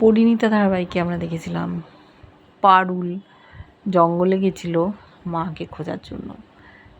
পরিণীতা ধারাবাহিকে আমরা দেখেছিলাম। পারুল জঙ্গলে গেছিল মাকে খোঁজার জন্য।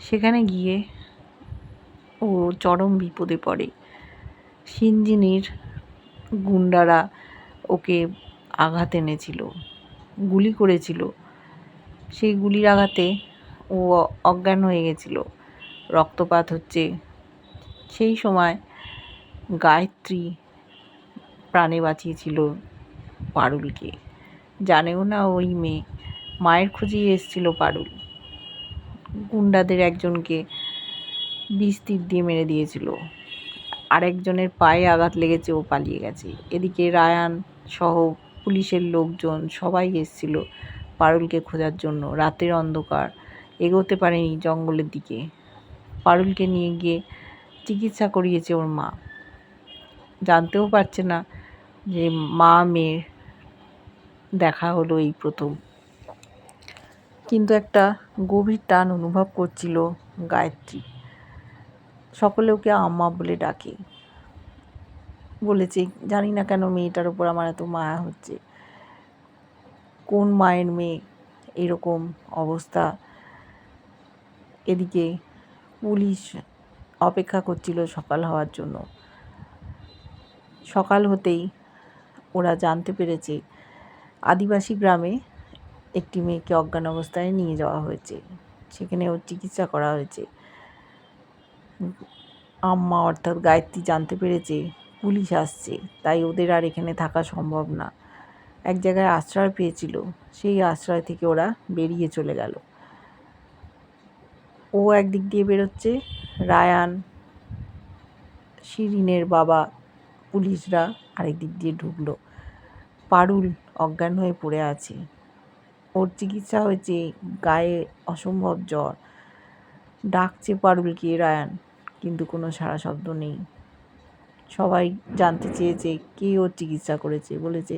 সেখানে গিয়ে ও চরম বিপদে পড়ে। সিঞ্জিনির গুন্ডারা ওকে আঘাত এনেছিল, গুলি করেছিল। সেই গুলির আঘাতে ও অজ্ঞান হয়ে গেছিল। রক্তপাত হচ্ছে। সেই সময় গায়ত্রী প্রাণে বাঁচিয়েছিল পারুলকে। জানেও না ওই মেয়ে। মায়ের খুঁজেই এসেছিল পারুল। গুন্ডাদের একজনকে বিষ তীর দিয়ে মেরে দিয়েছিল। আরেকজনের পায়ে আঘাত লেগেছে, ও পালিয়ে গেছে। এদিকে রায়ান সহ পুলিশের লোকজন সবাই এসেছিল পারুলকে খোঁজার জন্য। রাতের অন্ধকার, এগোতে পারেনি জঙ্গলের দিকে। পারুলকে নিয়ে গিয়ে চিকিৎসা করিয়েছে ওর মা। জানতেও পারছে না যে মা মেয়ের দেখা হলো এই প্রথম। কিন্তু একটা গভীর টান অনুভব করছিল গায়ত্রী। সকলে ওকে আম্মা বলে ডাকে। বলেছে, জানি না কেন মেয়েটার ওপর আমার এত মায়া হচ্ছে। কোন মায়ের মেয়ে এরকম অবস্থা? এদিকে পুলিশ অপেক্ষা করছিল সকাল হওয়ার জন্য। সকাল হতেই ওরা জানতে পেরেছে আদিবাসী গ্রামে একটি মেয়েকে অজ্ঞান অবস্থায় নিয়ে যাওয়া হয়েছে। সেখানে ওর চিকিৎসা করা হয়েছে। আম্মা অর্থাৎ গায়ত্রী জানতে পেরেছে, পুলিশ আসছে, তাই ওদের আর এখানে থাকা সম্ভব না। এক জায়গায় আশ্রয় পেয়েছিল, সেই আশ্রয় থেকে ওরা বেরিয়ে চলে গেল। ও একদিক দিয়ে বেরোচ্ছে, রায়ান, শিরিনের বাবা, পুলিশরা আরেক দিক দিয়ে ঢুকলো। পারুল অজ্ঞান হয়ে পড়ে আছে। ওর চিকিৎসা হয়েছে গায়ে অসম্ভব জ্বর। ডাকছে পারুলকে রায়ান, কিন্তু কোনো সাড়া শব্দ নেই। সবাই জানতে চেয়েছে কে ওর চিকিৎসা করেছে। বলেছে,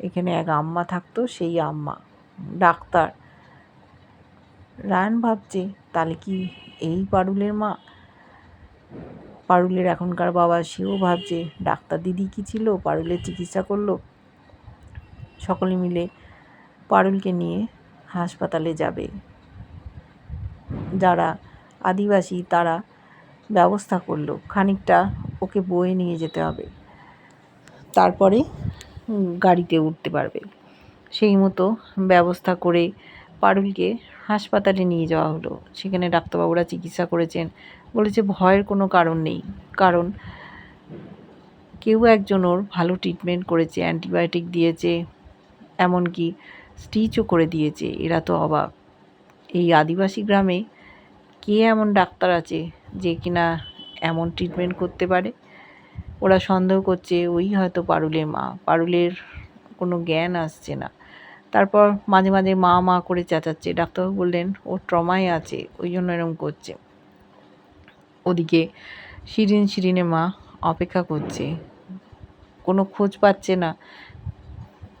এখানে এক আম্মা থাকতো, সেই আম্মা, ডাক্তার। রায়ান ভাবছে, তাহলে কি এই পারুলের মা? পারুলের এখনকার বাবা সেও ভাবছে, ডাক্তার দিদি কি ছিল? পারুলের চিকিৎসা করল? সকলে মিলে পারুলকে নিয়ে হাসপাতালে যাবে। যারা আদিবাসী তারা ব্যবস্থা করল, খানিকটা ওকে বয়ে নিয়ে যেতে হবে। তারপরে গাড়িতে উঠতে পারবে। সেই মতো ব্যবস্থা করে পারুলকে হাসপাতালে নিয়ে যাওয়া হলো। সেখানে ডাক্তারবাবুরা চিকিৎসা করেছেন। বলেছে ভয়ের কোনো কারণ নেই। কারণ কেউ একজন ওর ভালো ট্রিটমেন্ট করেছে অ্যান্টিবায়োটিক দিয়েছে। এমনকি স্টিচও করে দিয়েছে, এরা তো অবাক। এই আদিবাসী গ্রামে কে এমন ডাক্তার আছে যে কিনা এমন ট্রিটমেন্ট করতে পারে? ওরা সন্দেহ করছে ওই হয়তো পারুলের মা। পারুলের কোনো জ্ঞান আসছে না। তারপর মাঝে মাঝে মা মা করে চেঁচাচ্ছে। ডাক্তারবাবু বললেন, ও ট্রমায় আছে, ওই জন্য এরকম করছে। ওদিকে শিরিন শিরিনে মা অপেক্ষা করছে। কোনো খোঁজ পাচ্ছে না।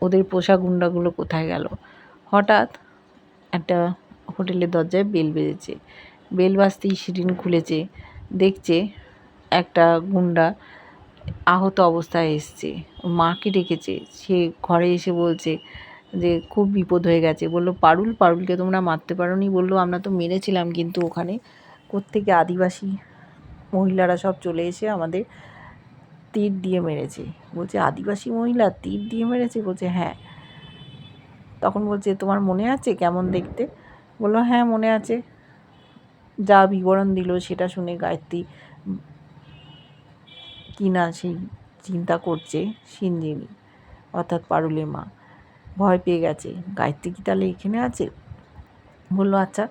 ওদের পোষা গুন্ডাগুলো কোথায় গেল? হঠাৎ একটা হোটেলের দরজায় বেল বেজেছে। বেল বাজতেই শিরিন খুলেছে। দেখছে একটা গুন্ডা আহত অবস্থায় এসছে। মাকে ডেকেছে। সে ঘরে এসে বলছে যে, খুব বিপদ হয়ে গেছে। বলল, পারুল, পারুলকে তোমরা মারতে পারো নি বলল, আমরা তো মেরেছিলাম কিন্তু ওখানে। কোত্থেকে আদিবাসী মহিলারা সব চলে এসে আমাদের তীর দিয়ে মেরেছে। বলছে, আদিবাসী মহিলা তীর দিয়ে মেরেছে? বলছে হ্যাঁ। তখন বলছে, তোমার মনে আছে কেমন দেখতে? বলল হ্যাঁ মনে আছে। যা বিবরণ দিল সেটা শুনে গায়ত্রী কি না সেই চিন্তা করছে সিঞ্জিনী অর্থাৎ পারুলে মা। ভয় পেয়ে গেছে, গায়ত্রী কি তাহলে এখানে আছে? বলল আচ্ছা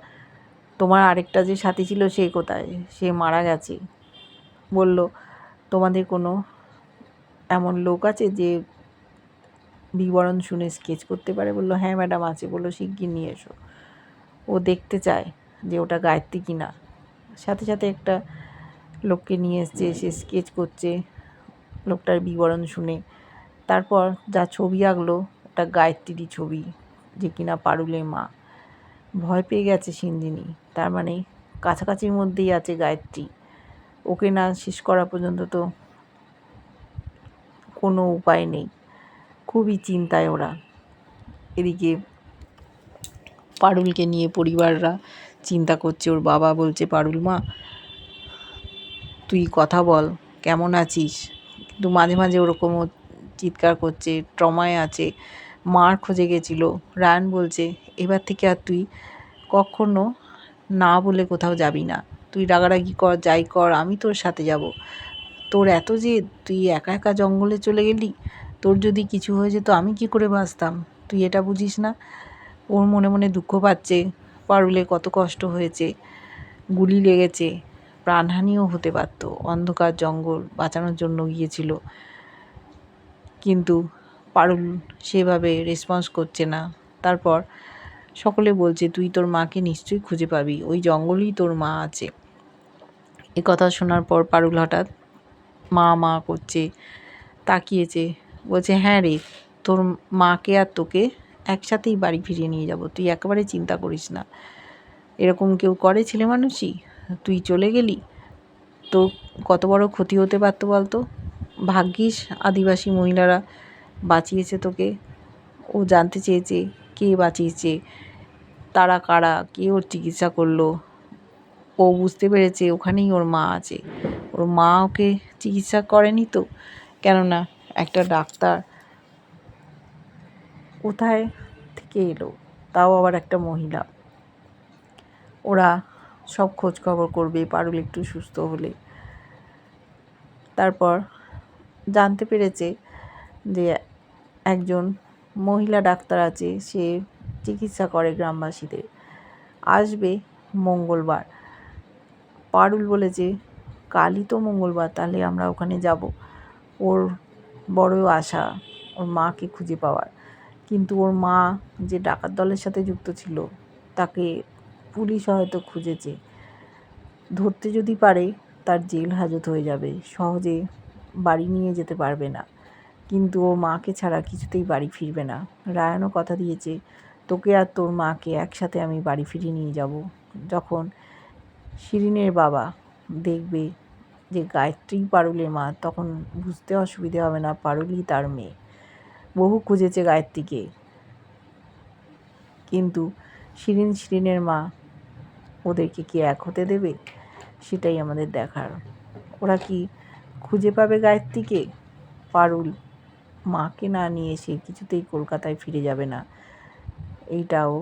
তোমার আরেকটা যে সাথী ছিল সে কোথায়? সে মারা গেছে। বলল, তোমাদের কোনো এমন লোক আছে যে বিবরণ শুনে স্কেচ করতে পারে। বলল হ্যাঁ ম্যাডাম আছে। বলল, শিগগির নিয়ে এসো। ও দেখতে চায় যে ওটা গায়ত্রী কিনা। সাথে সাথে একটা লোককে নিয়ে এসছে, সে স্কেচ করছে লোকটার বিবরণ শুনে। তারপর যা ছবি আঁকলো, ওটা গায়ত্রীরই ছবি যে কিনা পারুলে মা। ভয় পেয়ে গেছে সিন্দিনী। তার মানে কাছাকাছির মধ্যেই আছে গায়ত্রী। ওকে না শেষ করা পর্যন্ত তো কোনো উপায় নেই। খুবই চিন্তায় ওরা। এদিকে পারুলকে নিয়ে পরিবাররা চিন্তা করছে। ওর বাবা বলছে, পারুল মা, তুই কথা বল, কেমন আছিস? কিন্তু মাঝে মাঝে ওরকমও চিৎকার করছে, ট্রমায় আছে, মার খোঁজে গেছিল। রায়ন বলছে, এবার থেকে আর তুই কখনো না বলে কোথাও যাবি না। তুই রাগারাগি কর, যাই কর, আমি তোর সাথে যাব। তোর এত যে তুই একা একা জঙ্গলে চলে গেলি, তোর যদি কিছু হয়ে যেত আমি কি করে বাঁচতাম? তুই এটা বুঝিস না? ওর মনে মনে দুঃখ পাচ্ছে, পারুলে কত কষ্ট হয়েছে, গুলি লেগেছে, প্রাণহানিও হতে পারত, অন্ধকার জঙ্গল বাঁচানোর জন্য গিয়েছিল। কিন্তু পারুল সেভাবে রেসপন্স করছে না। তারপর সকলে বলছে, তুই তোর মাকে নিশ্চয়ই খুঁজে পাবি, ওই জঙ্গলেই তোর মা আছে। এ কথা শোনার পর পারুল হঠাৎ মা মা করছে, তাকিয়েছে। বলছে হ্যাঁ রে, তোর মাকে আর তোকে একসাথেই বাড়ি ফিরিয়ে নিয়ে যাব। তুই একেবারে চিন্তা করিস না। এরকম কেউ করে ছেলে মানুষই? তুই চলে গেলি? তোর কত বড় ক্ষতি হতে পারতো বলতো? ভাগ্যিস আদিবাসী মহিলারা বাঁচিয়েছে তোকে। ও জানতে চেয়েছে কে বাঁচিয়েছে, তারা কারা, কে ওর চিকিৎসা করল। ও বুঝতে পেরেছে ওখানেই ওর মা আছে। ওর মা ওকে চিকিৎসা করেনি তো? কেননা একটা ডাক্তার কোথায় থেকে এলো? তাও আবার একটা মহিলা। ওরা সব খোঁজ খবর করবে, পারুল একটু সুস্থ হলে। তারপর জানতে পেরেছে যে একজন মহিলা ডাক্তার আছে, সে চিকিৎসা করে গ্রামবাসীদের। আসবে মঙ্গলবার। পারুল বলেছে কালই তো মঙ্গলবার, তাহলে আমরা ওখানে যাব। ওর বড় আশা, ওর মাকে খুঁজে পাওয়ার। কিন্তু ওর মা যে ডাকাত দলের সাথে যুক্ত ছিল, তাকে পুলিশ হয়তো খুঁজেছে। ধরতে যদি পারে, তার জেল হাজত হয়ে যাবে, সহজে বাড়ি নিয়ে যেতে পারবে না। কিন্তু ও মাকে ছাড়া কিছুতেই বাড়ি ফিরবে না। রায়নও কথা দিয়েছে, তোকে আর তোর মাকে একসাথে আমি বাড়ি ফিরিয়ে নিয়ে যাব। যখন শিরিনের বাবা দেখবে যে গায়ত্রী পারুলের মা, তখন বুঝতে অসুবিধে হবে না, পারুলই তার মেয়ে। বহু খুঁজেছে গায়ত্রীকে। কিন্তু শিরিন শিরিনের মা ওদেরকে কি এক হতে দেবে? সেটাই আমাদের দেখার। ওরা কি খুঁজে পাবে গায়ত্রীকে? পারুল মাকে না নিয়ে সে কিছুতেই কলকাতায় ফিরে যাবে না। এইটাও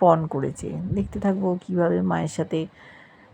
পণ করেছে। দেখতে থাকব কীভাবে মায়ের সাথে